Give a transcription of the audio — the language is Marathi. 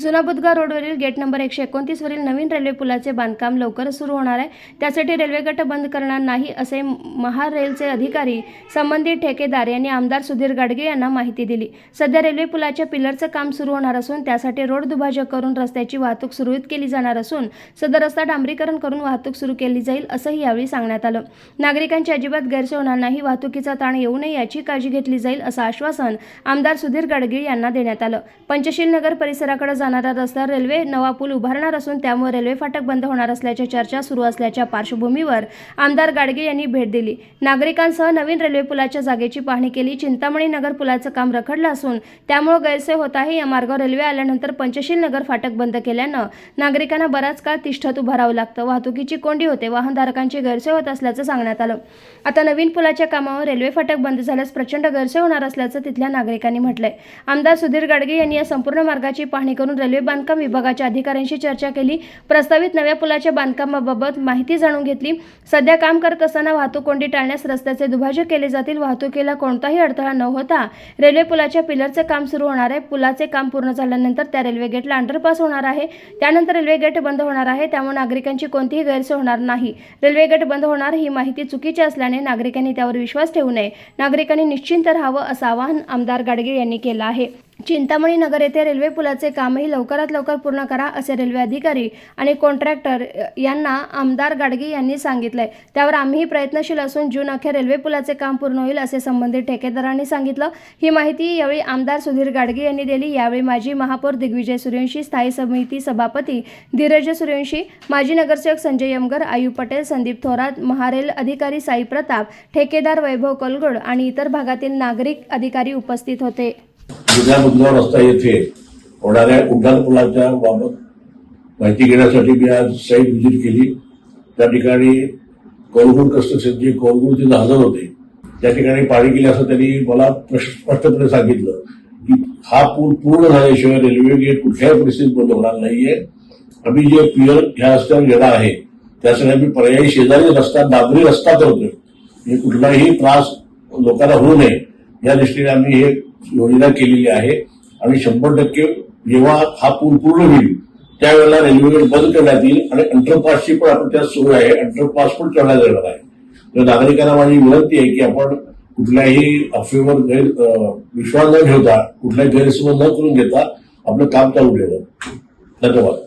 जुना बुधगा रोडवरील गेट नंबर एकशे एकोणतीसवरील नवीन रेल्वे पुलाचे बांधकाम लवकरच सुरू होणार आहे. त्यासाठी रेल्वे गट बंद करणार नाही असे महारेलचे अधिकारी संबंधित ठेकेदार यांनी आमदार सुधीर गाडगे यांना माहिती दिली. सध्या रेल्वे पुलाच्या पिलरचं काम सुरू होणार असून त्यासाठी रोड दुभाजक करून रस्त्याची वाहतूक सुरळीत केली जाणार असून सदर रस्ता डांबरीकरण करून वाहतूक सुरू केली जाईल असंही यावेळी सांगण्यात आलं. नागरिकांची अजिबात गैरसोय होणार नाही वाहतुकीचा ताण येऊ नये याची काळजी घेतली जाईल असं आश्वासन आमदार सुधीर गाडगीळ यांना देण्यात आलं. पंचशील नगर परिसराकडे जाणारा रस्त्यावर रेल्वे नवा पूल उभारणार असून त्यामुळे रेल्वे फाटक बंद होणार असल्याच्या चर्चा सुरू असल्याच्या पार्श्वभूमीवर आमदार गाडगे यांनी भेट दिली. नागरिकांसह नवीन रेल्वे पुलाच्या जागेची पाहणी केली. चिंतामणी नगर पुलाचं काम रखडलं असून त्यामुळे गैरसोय होत आहे. या मार्गावर रेल्वे आल्यानंतर पंचशील नगर फाटक बंद केल्यानं नागरिकांना बराच काळ तिष्ठत उभारावं लागतं. वाहतुकीची कोंडी होते. वाहनधारकांची गैरसोय होत असल्याचं सांगण्यात आलं. आता नवीन पुलाच्या कामावर रेल्वे फाटक बंद झाल्यास प्रचंड गैरसोय होणार असल्याचं तिथल्या नागरिकांनी म्हटलंय. आमदार सुधीर गाडगे यांनी या संपूर्ण मार्गाची पाहणी करून रेल्वे बांधकाम विभागाच्या अधिकाऱ्यांशी चर्चा केली. प्रस्तावित नव्या पुलाच्या बांधकामाबाबत माहिती जाणून घेतली. सध्या काम करत असताना वाहतूक कोंडी टाळण्यास रस्त्याचे दुभाजक केले जातील. वाहतुकीला कोणताही अडथळा न होता रेल्वे पुलाच्या पिलरचे काम सुरू होणार आहे. पुलाचे काम पूर्ण झाल्यानंतर त्या रेल्वे गेटला अंडरपास होणार आहे. त्यानंतर रेल्वे गेट बंद होणार आहे. त्यामुळे नागरिकांची कोणतीही गैरसोय होणार नाही. रेल्वे गेट बंद होणार ही माहिती चुकीची असल्याने नागरिकांनी त्यावर विश्वास ठेवू नये. नागरिकांनी निश्चिंत राहावं असं आवाहन आमदार गाडगे यांनी केलं आहे. चिंतामणी नगर येथे रेल्वे पुलाचे कामही लवकरात लवकर पूर्ण करा असे रेल्वे अधिकारी आणि कॉन्ट्रॅक्टर यांना आमदार गाडगे यांनी सांगितलंय. त्यावर आम्हीही प्रयत्नशील असून जून अखेर रेल्वे पुलाचे काम पूर्ण होईल असे संबंधित ठेकेदारांनी सांगितलं. ही माहिती यावेळी आमदार सुधीर गाडगे यांनी दिली. यावेळी माजी महापौर दिग्विजय सूर्यवंशी स्थायी समिती सभापती धीरज सूर्यवंशी माजी नगरसेवक संजय यमगर आयू पटेल संदीप थोरात महारेल अधिकारी साई प्रताप ठेकेदार वैभव कलगड आणि इतर भागातील नागरिक अधिकारी उपस्थित होते. जुन्या बुधगाव रस्ता येथे होणाऱ्या उड्डाण पुलाच्या बाबत माहिती घेण्यासाठी मी आज साईट व्हिजिट केली. त्या ठिकाणी कोरगुड कन्स्ट्रक्शनचे कोरगुड तिथं हजर होते. त्या ठिकाणी पाणी गेले असं त्यांनी मला स्पष्टपणे सांगितलं की हा पूल पूर्ण झाल्याशिवाय रेल्वे गेट कुठल्याही परिस्थितीत बंद होणार नाहीये. आम्ही जे पियर ह्या रस्त्यावर गेला आहे त्यासाठी आम्ही पर्यायी शेजारी रस्ता डांबरी रस्ता करतोय. म्हणजे कुठलाही त्रास लोकांना होऊ नये. या दृष्टीने आम्ही हे योजना केलेली आहे आणि शंभर टक्के जेव्हा हा पूल पूर्ण होईल त्यावेळेला रेल्वे बंद करण्यात येईल आणि अंडरपासची पण आपण त्यात सोय आहे अंडरपास पण करण्यात येणार आहे. तर नागरिकांना माझी विनंती आहे की आपण कुठल्याही अफवेवर गैर विश्वास न ठेवता कुठल्याही गैरसमज न करून घेता आपलं काम चालू ठेवा. धन्यवाद.